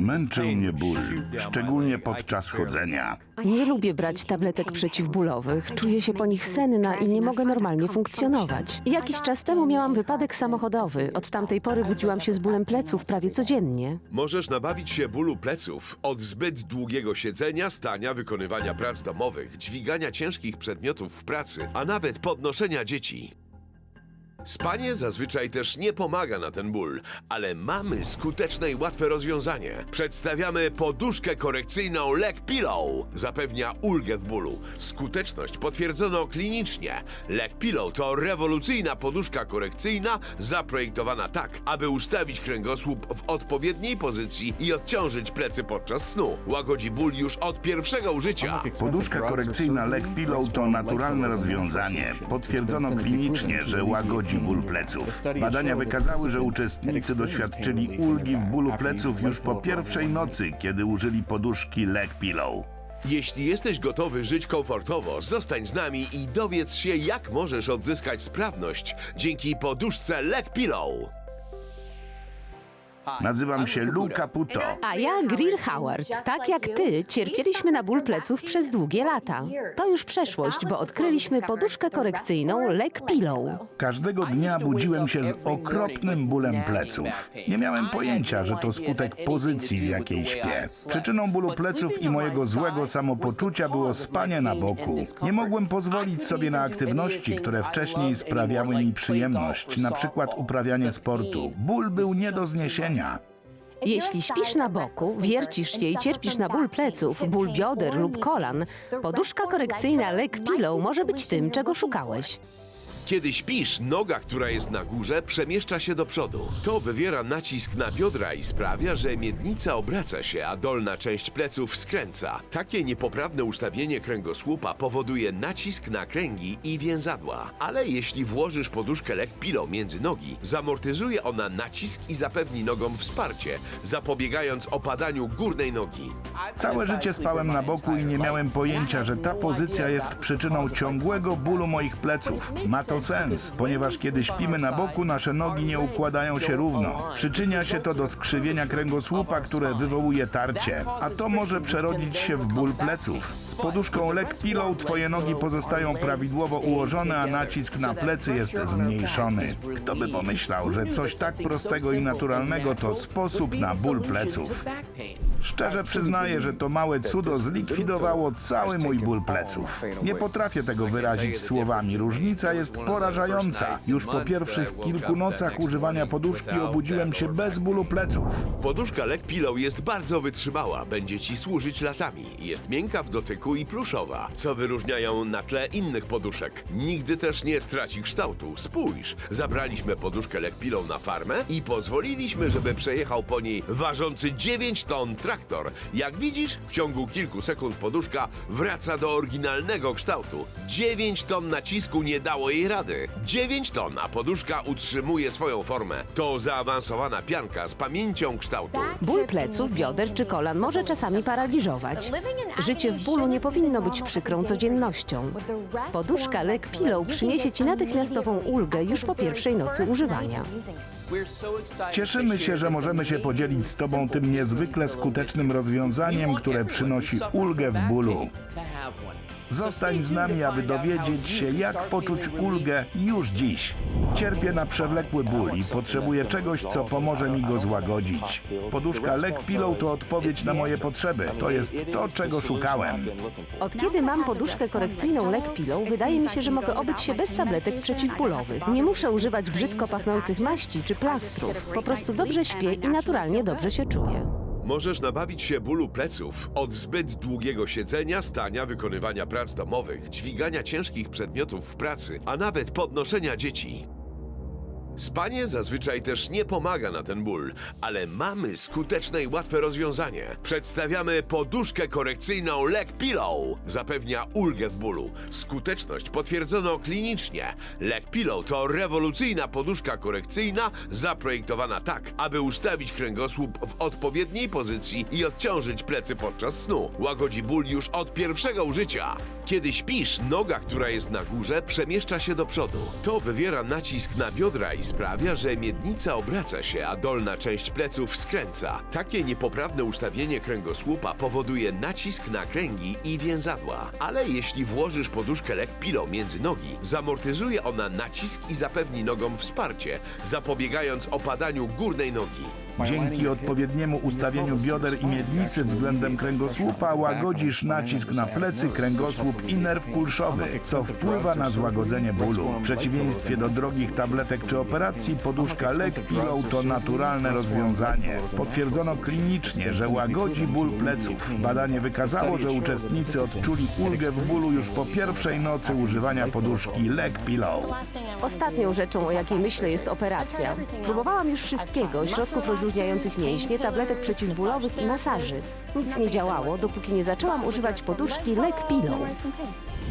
Męczył mnie ból, szczególnie podczas chodzenia. Nie lubię brać tabletek przeciwbólowych. Czuję się po nich senna i nie mogę normalnie funkcjonować. Jakiś czas temu miałam wypadek samochodowy. Od tamtej pory budziłam się z bólem pleców prawie codziennie. Możesz nabawić się bólu pleców od zbyt długiego siedzenia, stania, wykonywania prac domowych, dźwigania ciężkich przedmiotów w pracy, a nawet podnoszenia dzieci. Spanie zazwyczaj też nie pomaga na ten ból, ale mamy skuteczne i łatwe rozwiązanie. Przedstawiamy poduszkę korekcyjną Leg Pillow. Zapewnia ulgę w bólu. Skuteczność potwierdzono klinicznie. Leg Pillow to rewolucyjna poduszka korekcyjna zaprojektowana tak, aby ustawić kręgosłup w odpowiedniej pozycji i odciążyć plecy podczas snu. Łagodzi ból już od pierwszego użycia. Poduszka korekcyjna Leg Pillow to naturalne rozwiązanie. Potwierdzono klinicznie, że łagodzi ból pleców. Badania wykazały, że uczestnicy doświadczyli ulgi w bólu pleców już po pierwszej nocy, kiedy użyli poduszki Leg Pillow. Jeśli jesteś gotowy żyć komfortowo, zostań z nami i dowiedz się, jak możesz odzyskać sprawność dzięki poduszce Leg Pillow. Nazywam się Lou Caputo. A ja Greer Howard. Tak jak ty, cierpieliśmy na ból pleców przez długie lata. To już przeszłość, bo odkryliśmy poduszkę korekcyjną Leg Pillow. Każdego dnia budziłem się z okropnym bólem pleców. Nie miałem pojęcia, że to skutek pozycji, w jakiej śpię. Przyczyną bólu pleców i mojego złego samopoczucia było spanie na boku. Nie mogłem pozwolić sobie na aktywności, które wcześniej sprawiały mi przyjemność, na przykład uprawianie sportu. Ból był nie do zniesienia. Jeśli śpisz na boku, wiercisz się i cierpisz na ból pleców, ból bioder lub kolan, poduszka korekcyjna Leg Pillow może być tym, czego szukałeś. Kiedy śpisz, noga, która jest na górze, przemieszcza się do przodu. To wywiera nacisk na biodra i sprawia, że miednica obraca się, a dolna część pleców skręca. Takie niepoprawne ustawienie kręgosłupa powoduje nacisk na kręgi i więzadła. Ale jeśli włożysz poduszkę leg pillow między nogi, zamortyzuje ona nacisk i zapewni nogom wsparcie, zapobiegając opadaniu górnej nogi. Całe życie spałem na boku i nie miałem pojęcia, że ta pozycja jest przyczyną ciągłego bólu moich pleców. Ma to sens, ponieważ kiedy śpimy na boku, nasze nogi nie układają się równo. Przyczynia się to do skrzywienia kręgosłupa, które wywołuje tarcie, a to może przerodzić się w ból pleców. Z poduszką leg pillow twoje nogi pozostają prawidłowo ułożone, a nacisk na plecy jest zmniejszony. Kto by pomyślał, że coś tak prostego i naturalnego to sposób na ból pleców? Szczerze przyznaję, że to małe cudo zlikwidowało cały mój ból pleców. Nie potrafię tego wyrazić słowami. Różnica jest porażająca. Już po pierwszych kilku nocach używania poduszki obudziłem się bez bólu pleców. Poduszka Leg Pillow jest bardzo wytrzymała, będzie ci służyć latami. Jest miękka w dotyku i pluszowa, co wyróżnia ją na tle innych poduszek. Nigdy też nie straci kształtu. Spójrz, zabraliśmy poduszkę Leg Pillow na farmę i pozwoliliśmy, żeby przejechał po niej ważący 9 ton traktor. Jak widzisz, w ciągu kilku sekund poduszka wraca do oryginalnego kształtu. 9 ton nacisku nie dało jej rady. 9 ton, a poduszka utrzymuje swoją formę. To zaawansowana pianka z pamięcią kształtu. Ból pleców, bioder czy kolan może czasami paraliżować. Życie w bólu nie powinno być przykrą codziennością. Poduszka Leg Pillow przyniesie Ci natychmiastową ulgę już po pierwszej nocy używania. Cieszymy się, że możemy się podzielić z Tobą tym niezwykle skutecznym rozwiązaniem, które przynosi ulgę w bólu. Zostań z nami, aby dowiedzieć się, jak poczuć ulgę już dziś. Cierpię na przewlekły ból i potrzebuję czegoś, co pomoże mi go złagodzić. Poduszka Leg Pillow to odpowiedź na moje potrzeby. To jest to, czego szukałem. Od kiedy mam poduszkę korekcyjną Leg Pillow, wydaje mi się, że mogę obyć się bez tabletek przeciwbólowych. Nie muszę używać brzydko pachnących maści czy plastrów. Po prostu dobrze śpię i naturalnie dobrze się czuję. Możesz nabawić się bólu pleców od zbyt długiego siedzenia, stania, wykonywania prac domowych, dźwigania ciężkich przedmiotów w pracy, a nawet podnoszenia dzieci. Spanie zazwyczaj też nie pomaga na ten ból, ale mamy skuteczne i łatwe rozwiązanie. Przedstawiamy poduszkę korekcyjną Leg Pillow. Zapewnia ulgę w bólu. Skuteczność potwierdzono klinicznie. Leg Pillow to rewolucyjna poduszka korekcyjna zaprojektowana tak, aby ustawić kręgosłup w odpowiedniej pozycji i odciążyć plecy podczas snu. Łagodzi ból już od pierwszego użycia. Kiedy śpisz, noga, która jest na górze, przemieszcza się do przodu. To wywiera nacisk na biodra i sprawia, że miednica obraca się, a dolna część pleców skręca. Takie niepoprawne ustawienie kręgosłupa powoduje nacisk na kręgi i więzadła. Ale jeśli włożysz poduszkę leg pillow między nogi, zamortyzuje ona nacisk i zapewni nogom wsparcie, zapobiegając opadaniu górnej nogi. Dzięki odpowiedniemu ustawieniu bioder i miednicy względem kręgosłupa łagodzisz nacisk na plecy, kręgosłup i nerw kulszowy, co wpływa na złagodzenie bólu. W przeciwieństwie do drogich tabletek czy operacji, poduszka leg pillow to naturalne rozwiązanie. Potwierdzono klinicznie, że łagodzi ból pleców. Badanie wykazało, że uczestnicy odczuli ulgę w bólu już po pierwszej nocy używania poduszki leg pillow. Ostatnią rzeczą, o jakiej myślę, jest operacja. Próbowałam już wszystkiego: środków rozluźniających mięśnie, tabletek przeciwbólowych i masaży. Nic nie działało, dopóki nie zaczęłam używać poduszki leg pillow.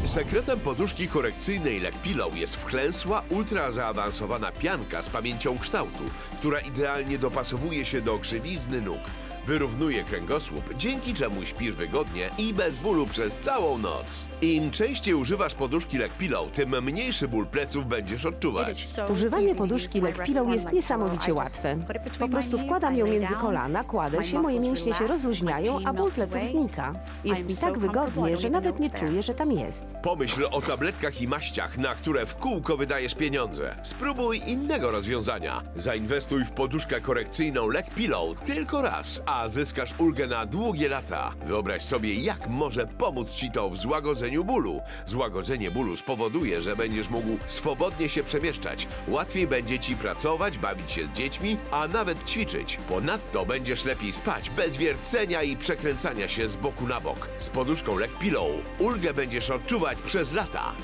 Sekretem poduszki korekcyjnej Leg Pillow jest wklęsła, ultra zaawansowana pianka z pamięcią kształtu, która idealnie dopasowuje się do krzywizny nóg. Wyrównuje kręgosłup, dzięki czemu śpisz wygodnie i bez bólu przez całą noc. Im częściej używasz poduszki Leg Pillow, tym mniejszy ból pleców będziesz odczuwać. Używanie poduszki leg pillow jest niesamowicie łatwe. Po prostu wkładam ją między kolana, kładę się, moje mięśnie się rozluźniają, a ból pleców znika. Jest mi tak wygodnie, że nawet nie czuję, że tam jest. Pomyśl o tabletkach i maściach, na które w kółko wydajesz pieniądze. Spróbuj innego rozwiązania. Zainwestuj w poduszkę korekcyjną Leg Pillow tylko raz, a zyskasz ulgę na długie lata. Wyobraź sobie, jak może pomóc Ci to w złagodzeniu bólu. Złagodzenie bólu spowoduje, że będziesz mógł swobodnie się przemieszczać. Łatwiej będzie Ci pracować, bawić się z dziećmi, a nawet ćwiczyć. Ponadto będziesz lepiej spać, bez wiercenia i przekręcania się z boku na bok. Z poduszką Leg Pillow ulgę będziesz odczuwać przez lata.